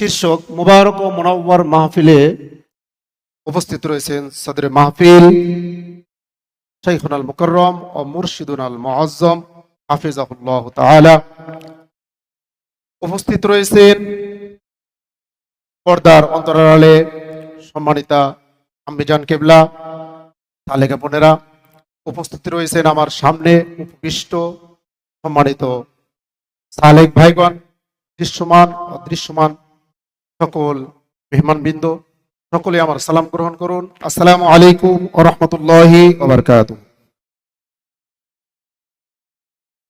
শীর্ষক মুবারক ও মোনাব্বর মাহফিলে উপস্থিত রয়েছেন সদরে মাহফিল শাইখুন আল মুকররম ও মুর্শিদুন আল মুআজ্জম, হাফিজাহুল্লাহ তাআলা। উপস্থিত রয়েছেন পর্দার অন্তরালে সম্মানিতা আম্বিজান কেবলা, তালেকা বোনেরা। উপস্থিত রয়েছেন আমার সামনে উপবিষ্ট সম্মানিত সালেক ভাইগণ, দৃশ্যমান, অদৃশ্যমান সকল মেহমানবৃন্দ, সকলে আমার সালাম গ্রহণ করুন। আসসালামু আলাইকুম রহমতুল্লাহি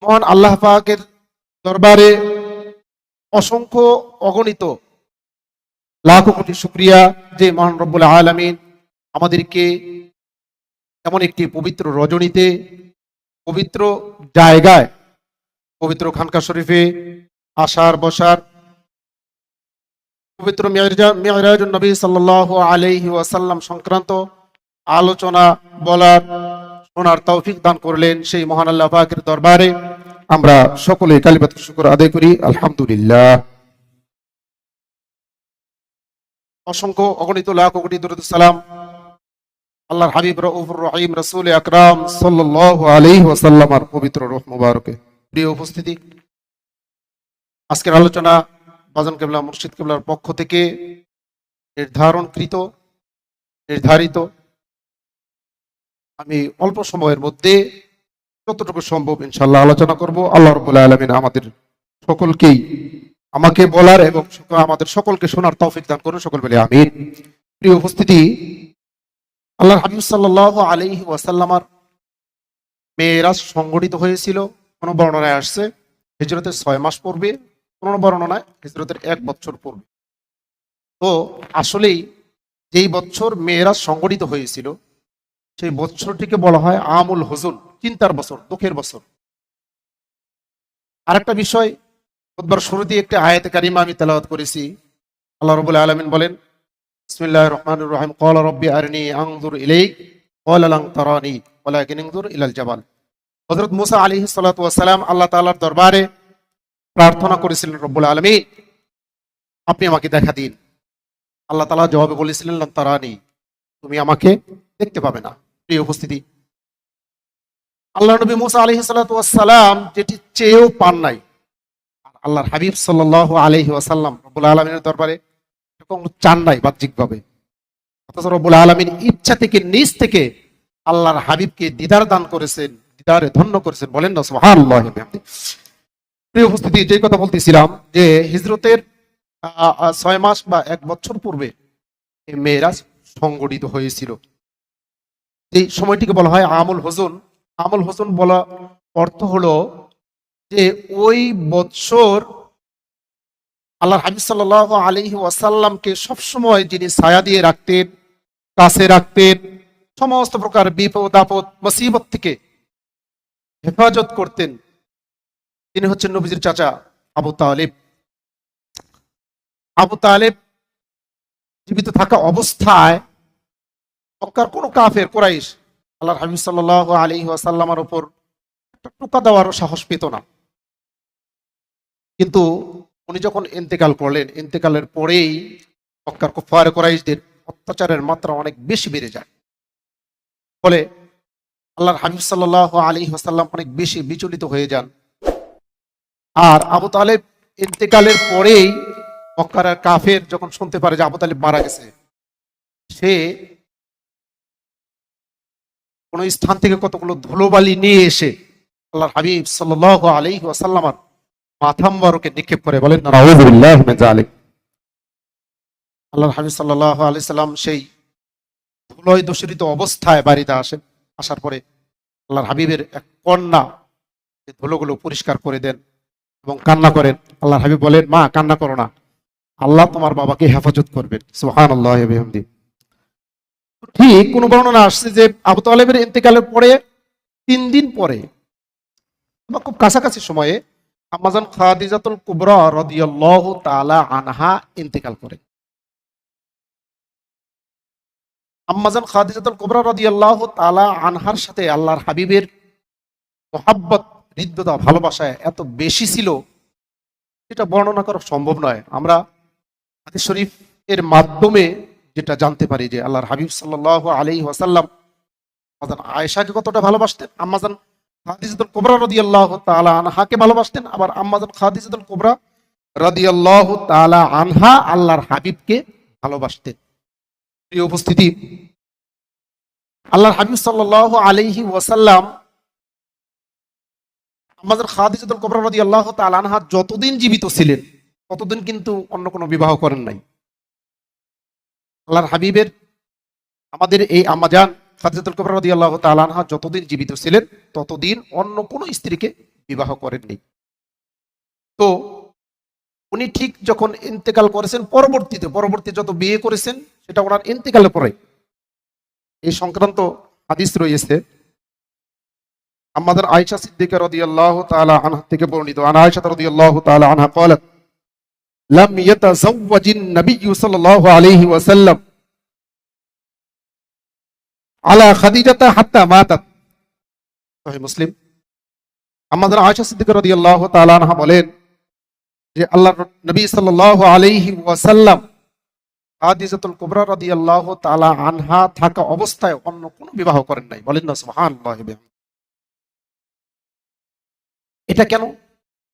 মহান আল্লাহ পাকের দরবারে অসংখ্য অগণিত লাখো কোটি শুক্রিয়া যে মহান রব্বুল আলামিন আমাদেরকে এমন একটি পবিত্র রজনীতে, পবিত্র জায়গায়, পবিত্র খানকা শরীফে আসার বসার পবিত্র মেয়রাজ নবী সাল্লাহ আলাইহি ওয়াসাল্লাম সংক্রান্ত আলোচনা বলার শোনার তৌফিক দান করলেন সেই মহান আল্লাহ পাকের দরবারে। আমরা সকলে কালিমাত শুকর আদায় করি। আলহামদুলিল্লাহ। অসংখ্য অগণিত লাখ কোটি দরুদ সালাম। আল্লাহর হাবিব, রউফুর রহিম, রাসূল আকরাম সাল্লাল্লাহু আলাইহি ওয়াসাল্লামার পবিত্র রূহ মুবারকে। প্রিয় উপস্থিতি, আজকের আলোচনা বাজান কেবলা, মুর্শিদ কেবলার পক্ষ থেকে নির্ধারণকৃত, নির্ধারিত। আমি অল্প সময়ের মধ্যে যতটুকু সম্ভব ইনশাল্লাহ আলোচনা করব। আল্লাহ রবুল্লা আলমিন আমাদের সকলকেই আমাকে বলার এবং আমাদের সকলকে শোনার তৌফিক দান করুন সকল বলে আমিন। প্রিয় উপস্থিতি আল্লাহ হাবিব সাল্লাহ আলাইহি ওয়াসাল্লামার মেয়েরাজ সংগঠিত হয়েছিল, কোনো বর্ণনায় আসছে, হিজরতের ছয় মাস পূর্বে। কোন বর্ণনায় হিজরতের এক বছর পূর্বে। তো আসলেই যেই বছর মেয়েরাজ সংগঠিত হয়েছিল, সেই বছরটিকে বলা হয় আমুল হুজুন, চিন্তার বছর, দুঃখের বছর। আরেকটা বিষয় বুধবার শুরুতে একটি আয়াতে কারিমা আমি তেলাওয়াত করেছি। আল্লাহ রবুল আলমিন বলেন বিসমিল্লাহ রহমান রহিম কল রব্বি আরনি আংদুর ইলাইক কল আলাং তারানি ইনজুর ইলাল জাবাল। হযরত মুসা সালাতু ওয়াসসালাম আল্লাহ তাআলার দরবারে প্রার্থনা করেছিলেন রব্বুল আলামিন। আপনি আমাকে দেখা দিন। আল্লাহ তালা জবাবে বলেছিলেন লান তারানি। তুমি আমাকে দেখতে পাবে না। প্রিয় উপস্থিতি, আল্লাহ নবী মুসা আলাইহিস সালাতু ওয়াসসালাম যেটি চেয়েও পান নাই, আর আল্লাহর হাবিব সাল্লাল্লাহু আলাইহি ওয়াসাল্লাম রব্বুল আলামিনের দরবারে এরকম চান নাই বাহ্যিকভাবে। অথচ রব্বুল আলামিন ইচ্ছা থেকে, নিজ থেকে আল্লাহর হাবিবকে দিদার দান করেছেন, দিদারে ধন্য করেছেন। বলেন না, সুবহানাল্লাহ। প্রিয় উপস্থিতি, যে কথা বলতেছিলাম যে হিজরতের ছয় মাস বা এক বছর পূর্বে মেয়েরাজ সংগঠিত হয়েছিল। এই সময়টিকে বলা হয় আমল হোসন আমল হোসন বলা অর্থ হলো যে ওই বৎসর আল্লাহ হাবিব সাল্লাহ আলহি ওয়াসাল্লামকে সবসময় যিনি ছায়া দিয়ে রাখতেন, কাছে রাখতেন, সমস্ত প্রকার বিপদ আপদ মুসিবত থেকে হেফাজত করতেন তিনি হচ্ছেন নবীজির চাচা আবু তালেব। আবু তালেব জীবিত থাকা অবস্থায় মক্কার কোন কাফের, কোরাইশ আল্লাহ হাবিব সাল্লাহ আলী ওয়াসাল্লামার উপর একটা টোকা দেওয়ারও সাহস পেত না। কিন্তু উনি যখন ইন্তেকাল করলেন, ইন্তেকালের পরেই মক্কার কুফার কোরাইশদের অত্যাচারের মাত্রা অনেক বেশি বেড়ে যায়। ফলে আল্লাহর হাবিব সাল্লাহ আলী ওয়াসাল্লাম অনেক বেশি বিচলিত হয়ে যান। আর আবু তালেব ইন্তেকালের পরেই মক্কার কাফের যখন শুনতে পারে যে আবু তালেব মারা গেছে, সে কোন স্থান থেকে কতগুলো ধুলোবালি নিয়ে এসে আল্লাহর হাবিব সাল্লাহ আলাইহি ওয়াসাল্লামার মাথা মোবারকে নিক্ষেপ করে বলেন যালিক। আল্লাহর হাবিব সাল্লাহ আলাইহি সাল্লাম সেই ধুলোয় দূষিত অবস্থায় বাড়িতে আসেন। আসার পরে আল্লাহর হাবিবের এক কন্যা ধুলোগুলো পরিষ্কার করে দেন এবং কান্না করেন। আল্লাহর হাবিব বলেন, মা, কান্না করো না। আল্লাহ তোমার বাবাকে হেফাজত করবেন। ওয়া বিহামদিহি ঠিক কোন বর্ণনা আসছে যে আবু তালেবের ইন্তেকালের পরে, তিন দিন পরে, বা খুব কাছাকাছি সময়ে আমাজন খাদিজাতুল কুবরা রাদিয়াল্লাহু তাআলা আনহা ইন্তেকাল করেন আম্মাজান খাদিজাতুল কুবরা রাদিয়াল্লাহু তাআলা আনহার সাথে আল্লাহর হাবিবের মোহাব্বত হৃদ্যতা ভালোবাসায় এত বেশি ছিল, এটা বর্ণনা করা সম্ভব নয়। আমরা হাদিস শরীফ এর মাধ্যমে যেটা জানতে পারি যে আল্লাহর হাবিব সাল্লাল্লাহু আলাইহি ওয়াসাল্লাম আম্মাজান আয়েশাকে কতটা ভালোবাসতেন, আম্মাজান খাদিজাতুল কুবরা রাদিয়াল্লাহু তাআলা আনহাকে ভালোবাসতেন, আবার আম্মাজান খাদিজাতুল কুবরা রাদিয়াল্লাহু তাআলা আনহা আল্লাহর হাবিবকে ভালোবাসতেন। প্রিয় উপস্থিতি, আল্লাহর হাবিব সাল্লাল্লাহু আলাইহি ওয়াসাল্লাম আমাদের খাদিজাতুল কুবরা রাদিয়াল্লাহু তাআলা আনহা যতদিন জীবিত ছিলেন, ততদিন কিন্তু অন্য কোনো বিবাহ করেন নাই। আল্লাহর হাবিবের আমাদের এই আমাজান খাদিজাতুল কুবরা রাদিয়াল্লাহু তাআলা আনহা যতদিন জীবিত ছিলেন, ততদিন অন্য কোনো স্ত্রীকে বিবাহ করেননি তো উনি ঠিক যখন ইন্তেকাল করেছেন, পরবর্তীতে, পরবর্তী যত বিয়ে করেছেন, সেটা ওনার ইন্তেকালের পরে। এই সংক্রান্ত হাদিস রয়েছে আমাদের আয়েশা সিদ্দিকা রাদিয়াল্লাহু তাআলা আনহা থেকে বর্ণিত আন আয়েশা রাদিয়াল্লাহু তাআলা আনহা قالت لم يتزوج النبي صلى الله عليه وسلم على خديجة حتى ماتت সহিহ মুসলিম আমাদের আয়েশা সিদ্দিকা রাদিয়াল্লাহু তাআলা আনহা বলেন যে আল্লাহর নবী সাল্লাল্লাহু আলাইহি ওয়াসাল্লাম খাদিজাতুল কুবরা রাদিয়াল্লাহু তাআলা আনহা থাকা অবস্থায় অন্য কোনো বিবাহ করেন নাই বলেন না সুবহানাল্লাহ এটা কেন?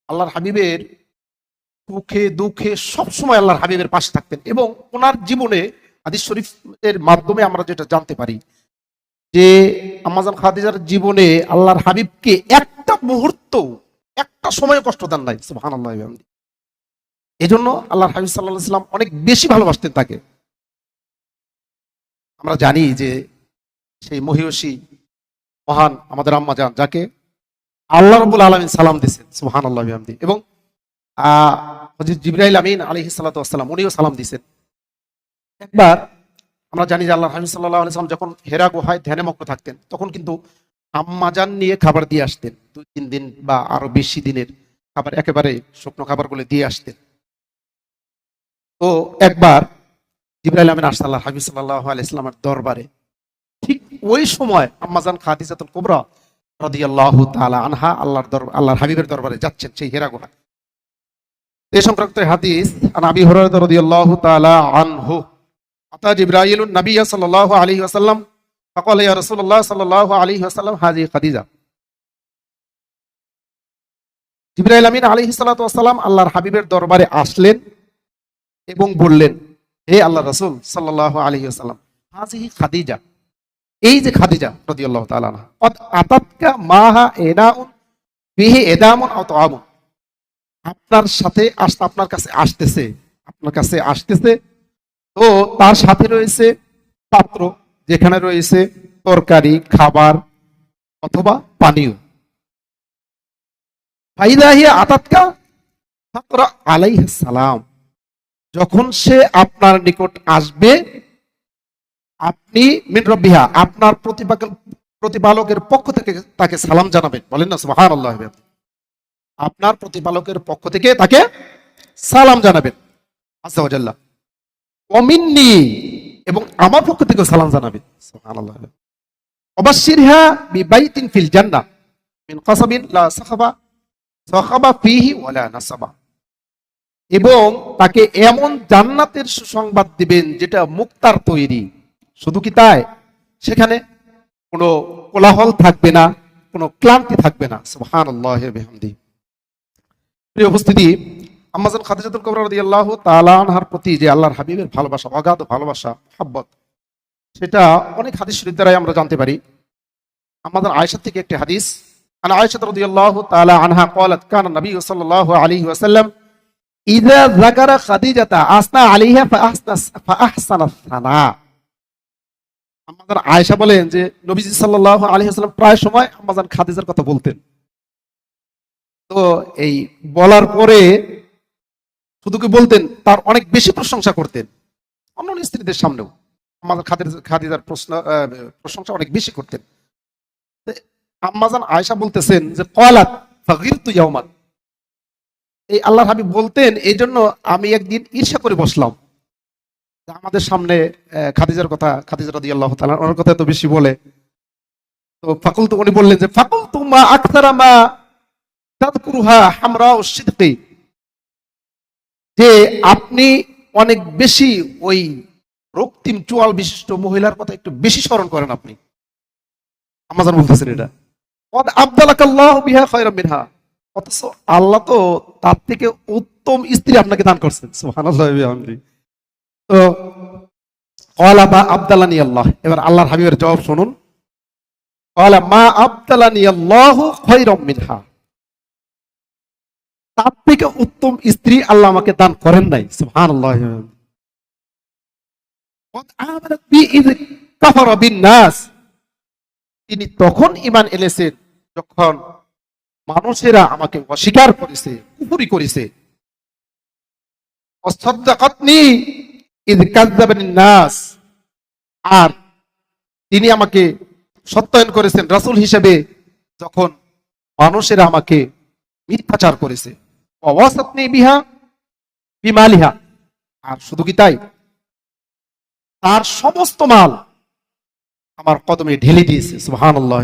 আল্লাহর হাবিবের সুখে, দুঃখে সবসময় আল্লাহর হাবিবের পাশে থাকতেন এবং ওনার জীবনে হাদিস শরীফের মাধ্যমে আমরা যেটা জানতে পারি যে আমাজান খাদিজার জীবনে আল্লাহর হাবিবকে একটা মুহূর্ত একটা সময় কষ্ট দেন নাই, সুবহানাল্লাহ এই জন্য আল্লাহর হাবিব সাল্লাহ সাল্লাম অনেক বেশি ভালোবাসতেন তাকে। আমরা জানি যে সেই মহিষী মহান আমাদের আম্মা যান, যাকে আল্লাহ রবুল আলমিন সালাম দিয়েছেন সুহান আল্লাহ বিহামদি। এবং আহ হযরত জিবরাইল আমিন আলহি সাল্লাম উনিও সালাম দিয়েছেন। একবার আমরা জানি যে আল্লাহ হাবিব সাল্লাহ আলাইসালাম যখন হেরা গুহায় ধ্যানে মগ্ন থাকতেন, তখন কিন্তু আম্মাজান নিয়ে খাবার দিয়ে আসতেন, দুই, তিন দিন বা আরও বেশি দিনের খাবার, একেবারে শুকনো খাবারগুলো দিয়ে আসতেন। তো একবার জিব্রাইল আমিন আসাল্লাহ হাবিব সাল্লাহ আলাইসলামের দরবারে। ঠিক ওই সময় আম্মাজান খাদিজাতুল কুবরা রাদিয়াল্লাহু তাআলা আনহা আল্লাহর দরবার আল্লাহর হাবিবের দরবারে যাচ্ছেন সেই হেরা গুহা এই সংক্রান্ত হাদিস আন আবি হুরায়রা রাদিয়াল্লাহু তাআলা আনহু আতা জিবরাইলুন নবী সাল্লাল্লাহু আলাইহি ওয়াসাল্লাম فقال يا رسول الله صلى الله عليه وسلم هذه خديجة জিবরাইল আমিন আলাইহিস সালাতু ওয়াসালাম আল্লাহর হাবিবের দরবারে আসলেন এবং বললেন হে আল্লাহ রাসূল সাল্লাল্লাহু আলাইহি ওয়াসাল্লাম হাজিহি খাদিজা এই যে খাদিজা তাআলা আনহা আতাতকা মাহা এনাউন বিহি এদামুন আও তাআমুন আপনার সাথে আসতে আপনার কাছে আসতেছে, আপনার কাছে আসতেছে, তো তার সাথে রয়েছে পাত্র, যেখানে রয়েছে তরকারি, খাবার অথবা পানীয়। ফাইদাহিয়া আতাতকা ফাকরা আলাইহিস সালাম। যখন সে আপনার নিকট আসবে আপনি, মিন রব্বিহা, আপনার প্রতিপালক প্রতিপালকের পক্ষ থেকে তাকে সালাম জানাবেন। বলেন না, সুবহানাল্লাহ। আপনার প্রতিপালকের পক্ষ থেকে তাকে সালাম জানাবেন। ওয়াজাল্লাহ অমিন্নি এবং আমার পক্ষ থেকে সালাম জানাবেন। সুবহানাল্লাহ। অবশ্যিরহা বিবাইতিন ফিল জান্নাহ, মিন কাসাবিন লা সাখাবা সাখাবা ফিহি ওয়ালা নাসাবা। এবং তাকে এমন জান্নাতের সুসংবাদ দিবেন যেটা মুক্তার তৈরি। শুধু কি তাই? সেখানে কোনো কোলাহল থাকবে না, কোনো ক্লান্তি থাকবে না। প্রিয় উপস্থিতি খাদিজাতুল কবর আল্লাহ তালানহার প্রতি যে আল্লাহর হাবিবের ভালোবাসা, অগাধ ভালোবাসা হাব্বত সেটা অনেক হাদিসের দ্বারাই আমরা জানতে পারি। আমাদের আয়সা থেকে একটি হাদিস, আন আয়সা রদি আল্লাহ তালা আনহা কলাত কান নবী সাল্লাহ আলী ওয়াসাল্লাম আসনা আমাদের আয়েশা বলেন যে, নবীজি সাল্লাল্লাহু আলাইহি ওয়াসাল্লাম প্রায় সময় আমাজান খাদিজার কথা বলতেন। তো এই বলার পরে শুধু কি বলতেন, তার অনেক বেশি প্রশংসা করতেন। অন্য স্ত্রীদের সামনেও আমাদের খাদিজার প্রশ্ন প্রশংসা অনেক বেশি করতেন। আম্মাজান আয়েশা বলতেছেন যে কলাত ফাগিরতু ইয়াউমান। এই আল্লাহ হাবিব বলতেন এই জন্য আমি একদিন ঈর্ষা করে বসলাম। আমাদের সামনে খাদিজার কথা, খাদিজা রাদি আল্লাহ তালা ওনার কথা তো বেশি বলে। তো ফাকুল তো উনি বললেন যে ফাকুল তু মা আখতারা মা তাদকুরুহা হামরা ও সিদ্দি যে আপনি অনেক বেশি ওই রক্তিম চুয়াল বিশিষ্ট মহিলার কথা একটু বেশি স্মরণ করেন আপনি। আমাজন বলতেছেন এটা। কদ আব্দালাকাল্লাহ বিহা খয়রাম মিনহা। অথচ আল্লাহ তো তার থেকে উত্তম স্ত্রী আপনাকে দান করছেন। সুবহানাল্লাহি বিহামদিহি। তো কলা আব্দালানি আল্লাহ। এবার আল্লাহর হাবিবের জবাব শুনুন। কলা মা আল্লাহ খয়রাম মিনহা। তার থেকে উত্তম স্ত্রী আল্লাহ আমাকে দান করেন নাই। বিন নাস। তিনি তখন ইমান এনেছেন, যখন মানুষেরা আমাকে অস্বীকার করেছে কুপুরি করেছে। নাস আর তিনি আমাকে সত্যায়ন করেছেন রাসূল হিসেবে, যখন মানুষেরা আমাকে মিথ্যাচার করেছে। বিহা বিমালিহা। আর শুধু কি তাই? তার সমস্ত মাল আমার কদমে ঢেলে দিয়েছে।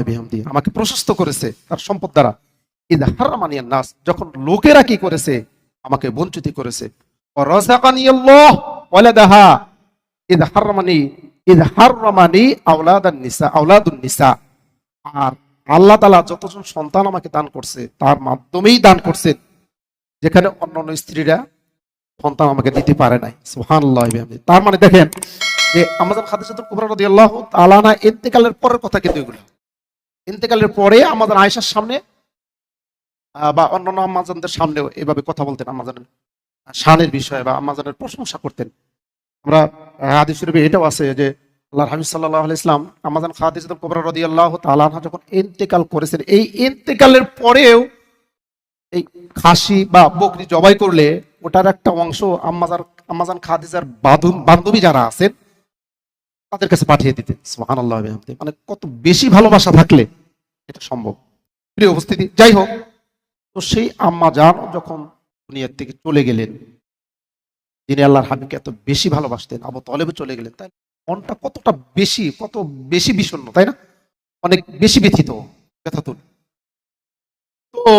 বিহামদি। আমাকে প্রশস্ত করেছে তার সম্পদ দ্বারা। ইদ হারামানিয়ান নাস যখন লোকেরা কি করেছে? আমাকে বঞ্চিত করেছে। আল্লাহ ওয়ালাদাহা, ইদ হারামানি ইদ হারামানি নিসা নিসা। আর আল্লাহ তাআলা যতজন সন্তান আমাকে দান করছে, তার মাধ্যমেই দান যেখানে স্ত্রীরা সন্তান আমাকে দিতে পারে নাই। তার মানে দেখেন যে আমাদের কুবরা ইন্তেকালের পরের কথা কিন্তু এগুলো। ইন্তেকালের পরে আমাদের আয়েশার সামনে বা অন্যান্য আম্মাজানদের সামনেও এভাবে কথা বলতেন আম্মাজানের শানের বিষয়ে বা আম্মাজানের প্রশংসা করতেন। আমরা হাদিস শরীফে এটাও আছে যে আল্লাহর হাবিব আলাইহি ইসলাম আমাজান খাদিজাতুল কুবরা রাদিয়াল্লাহু তাআলা আনহা যখন ইন্তেকাল করেছেন, এই ইন্তেকালের পরেও এই খাসি বা বকরি জবাই করলে ওটার একটা অংশ আম্মাজার আম্মাজান খাদিজার বান্ধবী যারা আছেন, তাদের কাছে পাঠিয়ে দিতেন। সুহান আল্লাহ মানে কত বেশি ভালোবাসা থাকলে এটা সম্ভব। প্রিয় উপস্থিতি, যাই হোক, তো সেই আম্মা জান যখন দুনিয়ার থেকে চলে গেলেন। যিনি আল্লাহর হাবিবকে এত বেশি ভালোবাসতেন, আবু তলেবে চলে গেলেন। তাই মনটা কতটা বেশি, কত বেশি বিষণ্ণ, তাই না? অনেক বেশি ব্যথিত ব্যথাতুর তো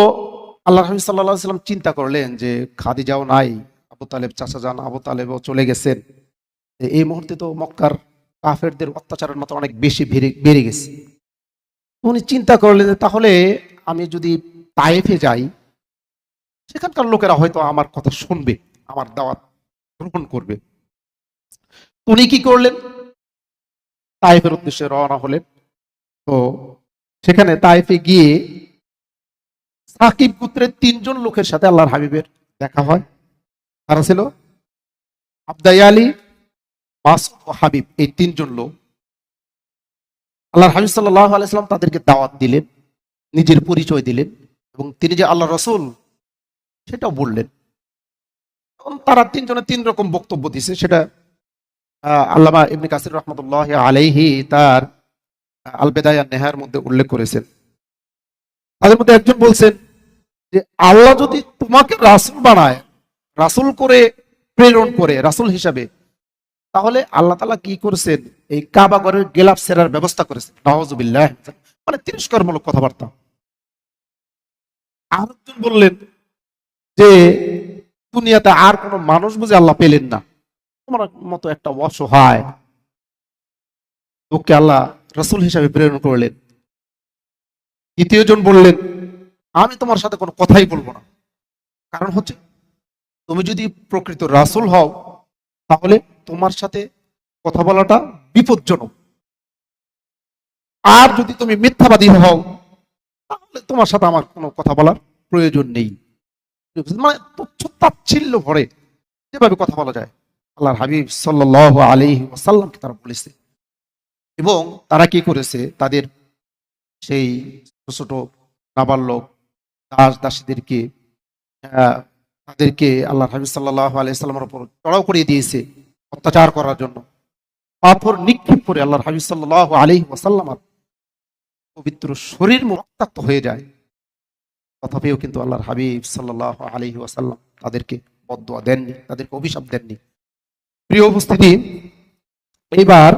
আল্লাহ হাবিব সাল্লাহ সাল্লাম চিন্তা করলেন যে, খাদিজাও নাই, আবু তালেব চাচা যান, আবু তালেবও চলে গেছেন। এই মুহূর্তে তো মক্কার কাফেরদের অত্যাচারের মতো অনেক বেশি বেড়ে বেড়ে গেছে। উনি চিন্তা করলেন তাহলে আমি যদি তায়েফে যাই সেখানকার লোকেরা হয়তো আমার কথা শুনবে, আমার দাওয়াত গ্রহণ করবে। উনি কি করলেন? তায়েফের উদ্দেশ্যে রওনা হলেন। তো সেখানে তায়েফে গিয়ে সাকিব পুত্রের তিনজন লোকের সাথে আল্লাহর হাবিবের দেখা হয়। তারা ছিল? আবদাই আলী, মাসুদ ও হাবিব, এই তিনজন লোক। আল্লাহর হাবিব সাল্লাহ আলাইসাল্লাম তাদেরকে দাওয়াত দিলেন, নিজের পরিচয় দিলেন এবং তিনি যে আল্লাহ রসুল সেটাও বললেন। তারা তিনজনে তিন রকম বক্তব্য দিছে। সেটা আল্লামা ইবনে কাসির রহমতুল্লাহ আলাইহি তার আল বেদায়া নেহার মধ্যে উল্লেখ করেছেন। তাদের মধ্যে একজন বলছেন যে, আল্লাহ যদি তোমাকে রাসূল বানায়, রাসূল করে প্রেরণ করে, রাসূল হিসাবে, তাহলে আল্লাহ তালা কি করেছেন? এই কাবাগরের গেলাপ সেরার ব্যবস্থা করেছেন। নওয়াজুবিল্লাহ মানে তিরস্কারমূলক কথাবার্তা। আরেকজন বললেন যে দুনিয়াতে আর কোনো মানুষ বুঝে আল্লাহ পেলেন না। তোমার মতো একটা অসহায় তোকে আল্লাহ রসুল হিসাবে প্রেরণ করলেন। দ্বিতীয় জন বললেন, আমি তোমার সাথে কোনো কথাই বলব না। কারণ হচ্ছে, তুমি যদি প্রকৃত রাসূল হও, তাহলে তোমার সাথে কথা বলাটা বিপজ্জনক। আর যদি তুমি মিথ্যাবাদী হও, তাহলে তোমার সাথে আমার কোনো কথা বলার প্রয়োজন নেই। মানে তুচ্ছ তাচ্ছিল্য ভরে যেভাবে কথা বলা যায়। আল্লাহর হাবিব সাল্লাহ আলী ওসাল্লামকে তারা বলেছে। এবং তারা কি করেছে? তাদের সেই ছোট ছোট নাবালক দাস দাসীদেরকে তাদেরকে আল্লাহ হাবিব সাল্লাহ আলাইসাল্লামের উপর চড়াও করিয়ে দিয়েছে অত্যাচার করার জন্য। পাথর নিক্ষেপ করে আল্লাহর হাবিব সাল্লাহ আলী পবিত্র শরীর রক্তাক্ত হয়ে যায়। তথাপিও কিন্তু আল্লাহর হাবিব সাল্লাহ আলী ওয়াসাল্লাম তাদেরকে বদোয়া দেননি, তাদেরকে অভিশাপ দেননি। প্রিয় উপস্থিতি, এইবার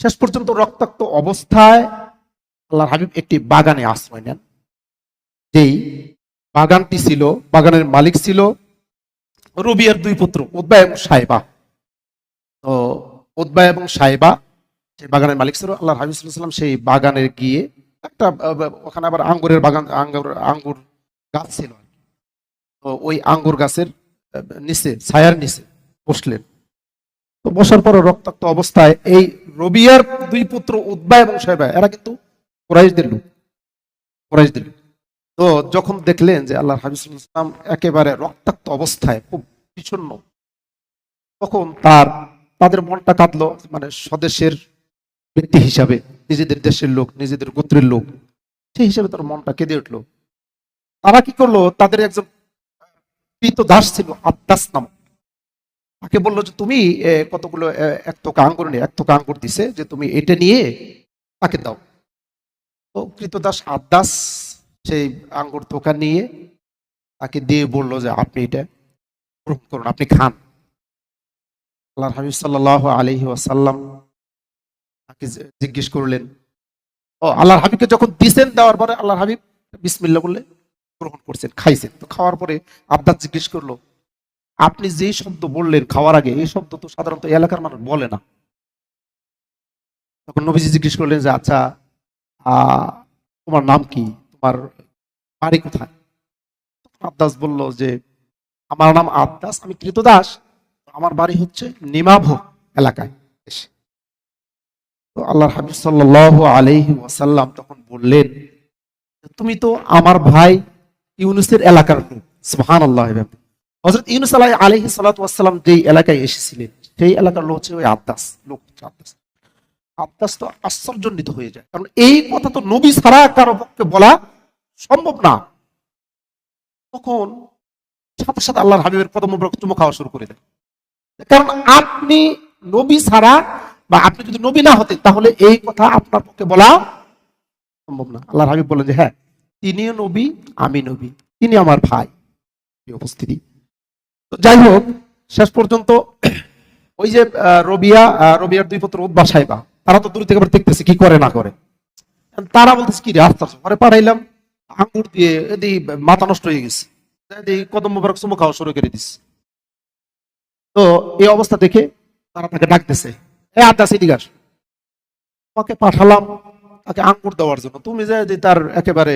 শেষ পর্যন্ত রক্তাক্ত অবস্থায় আল্লাহর হাবিব একটি বাগানে আশ্রয় নেন। যেই বাগানটি ছিল, বাগানের মালিক ছিল রবিয়ার দুই পুত্র উদ্বা এবং সাহেবা তো উদ্বা এবং সাহেবা সেই বাগানের মালিক ছিল আল্লাহ হাবিবুল্লাম সেই বাগানে গিয়ে একটা ওখানে আবার আঙ্গুরের বাগান, আঙ্গুর আঙ্গুর গাছ ছিল তো ওই আঙ্গুর গাছের নিচে, ছায়ার নিচে বসলেন। তো বসার পর রক্তাক্ত অবস্থায় এই রবিয়ার দুই পুত্র উদ্বা এবং সাহেবা, এরা কিন্তু লোক লোক। তো যখন দেখলেন যে আল্লাহ হাবিবুল ইসলাম একেবারে রক্তাক্ত অবস্থায় খুব বিষণ্ণ, তখন তার, তাদের মনটা কাঁদলো মানে স্বদেশের ব্যক্তি হিসাবে। নিজেদের দেশের লোক, নিজেদের গোত্রের লোক। সেই হিসাবে তার মনটা কেঁদে উঠল। তারা কি করল? তাদের একজন কৃত দাস ছিল, আব্দাস নাম তাকে বলল যে, তুমি কতগুলো এক তোকা আঙ্গুর নিয়ে, এক তোকা আঙ্গুর দিছে যে, তুমি এটা নিয়ে তাকে দাও। তো কৃতদাস আব্দাস সেই আঙ্গুর তোকা নিয়ে তাকে দিয়ে বলল যে, আপনি এটা গ্রহণ করুন, আপনি খান। আল্লাহ হাবিব সাল্লাহ আলহি জি- জিজ্ঞেস করলেন, ও, আল্লাহর হাবিবকে যখন দিছেন দেওয়ার পরে আল্লাহর হাবিব বিসমিল্লা বললে, গ্রহণ করছেন, খাইছেন। তো খাওয়ার পরে আব্দাস জিজ্ঞেস করল, আপনি যে শব্দ বললেন খাওয়ার আগে, এই শব্দ তো সাধারণত এলাকার মানুষ বলে না। তখন নবীজি জিজ্ঞেস করলেন যে আচ্ছা তোমার নাম কি? তোমার বাড়ি কোথায়? আবদাস বলল যে, আমার নাম আব্দাস, আমি কৃতদাস। আমার বাড়ি হচ্ছে নিমাভ এলাকায়। তো আল্লাহর হাবিব সাল্লাহ আলহি ওয়াসাল্লাম তখন বললেন, তুমি তো আমার ভাই ইউনুসের এলাকার লোক। সুহান আল্লাহ হজরত ইউনুস আলাহ আলহি সাল্লাম যেই এলাকায় এসেছিলেন, সেই এলাকার লোক হচ্ছে ওই আব্দাস লোক আব্দাস আব্দাস তো আশ্চর্যান্বিত হয়ে যায়, কারণ এই কথা তো নবী ছাড়া কারও পক্ষে বলা সম্ভব না। তখন সাথে সাথে আল্লাহর হাবিবের কদম চুমো খাওয়া শুরু করে দেয়। কারণ আপনি নবী ছাড়া বা আপনি যদি নবী না হতেন, তাহলে এই কথা আপনার পক্ষে বলা সম্ভব না। আল্লাহর হাবিব বলেন যে হ্যাঁ তিনিও নবী, আমি নবী, তিনি আমার ভাই উপস্থিতি তো যাই হোক, শেষ পর্যন্ত ওই যে রবিয়া রবিয়ার দুই পুত্র উদ্বা সাহেবা তারা তো দূর থেকে দেখতেছে কি করে না করে। তারা বলতেছে, কি রে আস্তে ঘরে পাঠাইলাম, আঙ্গুর দিয়ে এদি মাথা নষ্ট হয়ে গেছে কদম মুবারক চুমো খাওয়া শুরু করে দিস তো এই অবস্থা দেখে তারা তাকে ডাকতেছে আস। তোমাকে পাঠালাম, তাকে আঙ্গুর দেওয়ার জন্য। তুমি যে তার একেবারে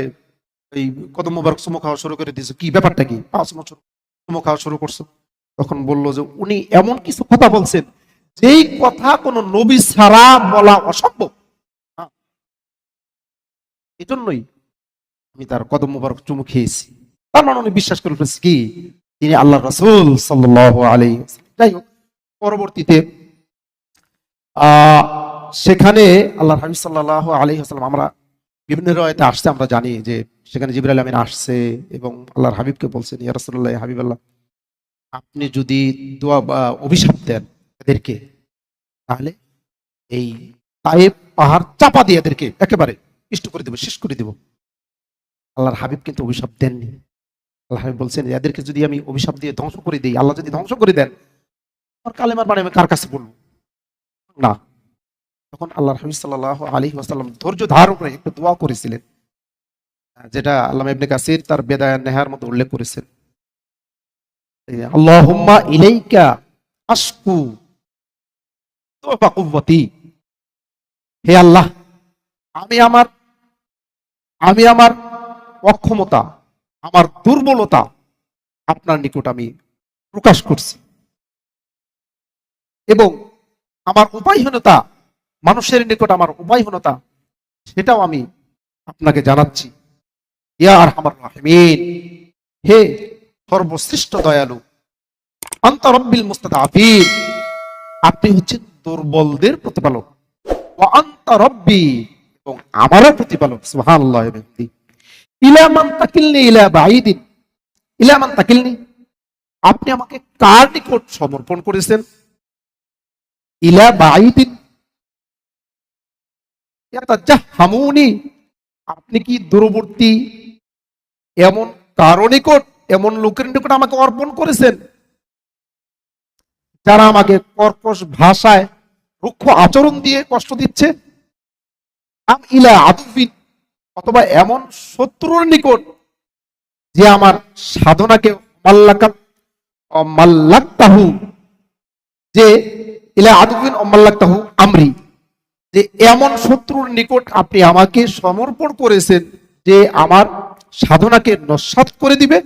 এই কদম চুমো খাওয়া শুরু করে দিয়েছ, কি ব্যাপারটা কি? পাঁচ বছর চুমো খাওয়া শুরু করছ। তখন বলল যে, উনি এমন কিছু কথা বলছেন, যেই কথা কোন নবী ছাড়া বলা অসম্ভব। হ্যাঁ। এজন্যই আমি তার কদম চুমু খেয়েছি। তার মানে উনি বিশ্বাস করে ফেলেছে কি? তিনি আল্লাহ রসুল সাল্লাহ আলী যাই হোক, পরবর্তীতে সেখানে আল্লাহ হাবিব সাল্লাহ আলী আসসালাম আমরা বিভিন্ন রয়েতে আসছে, আমরা জানি যে সেখানে জিবরাইল আমিন আসছে এবং আল্লাহর হাবিবকে বলছেন, ইয়া রাসূলুল্লাহ হাবিব আল্লাহ আপনি যদি দোয়া বা অভিশাপ দেন এদেরকে, তাহলে এই তাইব পাহাড় চাপা দিয়ে এদেরকে একেবারে ইষ্ট করে দেবো, শেষ করে দেব। আল্লাহর হাবিব কিন্তু অভিশাপ দেননি। আল্লাহ হাবিব বলছেন, এদেরকে যদি আমি অভিশাপ দিয়ে ধ্বংস করে দিই, আল্লাহ যদি ধ্বংস করে দেন, আমার কালেমার বাণী আমি কার কাছে বলব? না। তখন আল্লাহ হাবিব সাল্লাহ আলী ওয়াসাল্লাম ধৈর্য ধারণ করে একটু দোয়া করেছিলেন, যেটা আল্লাহ ইবনে কাসির তার বেদায় নেহার মতো উল্লেখ করেছেন। হে আল্লাহ, আমি আমার আমি আমার অক্ষমতা, আমার দুর্বলতা আপনার নিকট আমি প্রকাশ করছি। এবং আমার উপায়হীনতা, মানুষের নিকট আমার উপায়হীনতা, সেটাও আমি আপনাকে জানাচ্ছি। ইয়া আরহামার রাহিমিন, হে সর্বশ্রেষ্ঠ দয়ালু আন্তরব্বিল মুস্তাদাফিন, আপনি হচ্ছেন দুর্বলদের প্রতিপালক। ও আন্তরব্বি এবং আমারও প্রতিপালক, সুবহানাল্লাহ ওয়া বিহামদি ইলা মান তাকিলনি, ইলা বাঈদিন। ইলা মান তাকিলনি, আপনি আমাকে কার নিকট সমর্পণ করেছেন? ইলা বাঈদিন ইয়াতাজাহামুনি আপনি কি দূরবর্তী এমন কারও নিকট, এমন লোকের নিকট আমাকে অর্পণ করেছেন? যারা আমাকে কর্কশ ভাষায় রুক্ষ আচরণ দিয়ে কষ্ট দিচ্ছে? ইলা আদুবিন, অথবা এমন শত্রুর নিকট যে আমার সাধনাকে মাল্লাকাত অমাল্লাক্তাহু, যে আমরি, যে এমন শত্রুর নিকট আপনি আমাকে সমর্পণ করেছেন যে আমার সাধনাকে নস্বাত করে দিবে।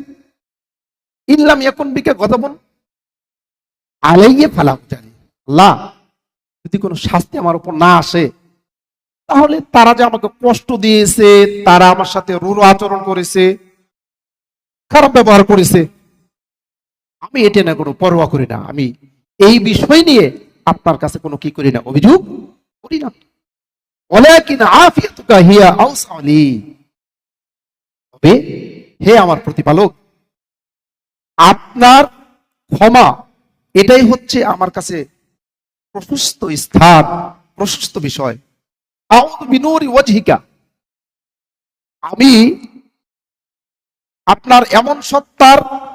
ইল্লাম ইয়াকুন বিকে গতবন আলাইয়ে ফালাম জানি। আল্লাহ, যদি কোনো শাস্তি আমার উপর না আসে, তাহলে তারা যে আমাকে কষ্ট দিয়েছে, তারা আমার সাথে রুড় আচরণ করেছে, খারাপ ব্যবহার করেছে, আমি এটা না কোনো পরোয়া করি না। আমি এই বিষয় নিয়ে আপনার কাছে কোনো কি করি না? অভিযোগ করি না। তবে হে আমার প্রতিপালক, আপনার ক্ষমা এটাই হচ্ছে আমার কাছে প্রশস্ত স্থান, প্রশস্ত বিষয়। আমি আপনার এমন সত্তার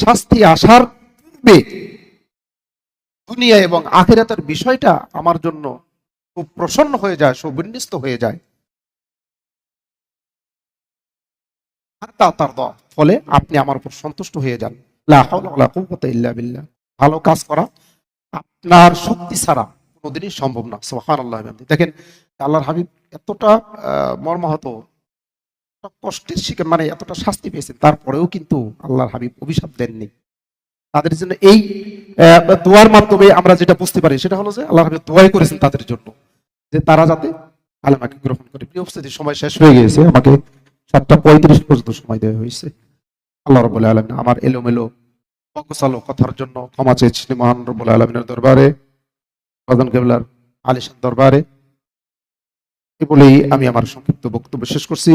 শাস্তি আসার পূর্বে দুনিয়া এবং আখেরাতের বিষয়টা আমার জন্য খুব প্রসন্ন হয়ে যায়, সুবিন্যস্ত হয়ে যায়। তারদা। ফলে আপনি আমার উপর সন্তুষ্ট হয়ে যান। ইল্লা ভালো কাজ করা আপনার শক্তি ছাড়া কোনোদিনই সম্ভব না, সুবহানাল্লাহ। দেখেন, আল্লাহর হাবিব এতটা মর্মাহত কষ্টের শিকার মানে এতটা শাস্তি পেয়েছেন, তারপরেও কিন্তু আল্লাহর হাবিব অভিশাপ দেননি। তাদের জন্য এই দোয়ার মাধ্যমে আমরা যেটা বুঝতে পারি, সেটা হলো যে আল্লাহ হাবিব দোয়াই করেছেন তাদের জন্য, যে তারা যাতে আলেমাকে গ্রহণ করে। প্রিয় উপস্থিতি, সময় শেষ হয়ে গিয়েছে, আমাকে সাতটা পঁয়ত্রিশ পর্যন্ত সময় দেওয়া হয়েছে। আল্লাহ রবুল্লাহ আলম আমার এলোমেলো অকসালো কথার জন্য ক্ষমা চেয়েছি মহান রবুল্লাহ আলমিনের দরবারে প্রধান কেবলার আলিশান দরবারে। এ বলেই আমি আমার সংক্ষিপ্ত বক্তব্য শেষ করছি।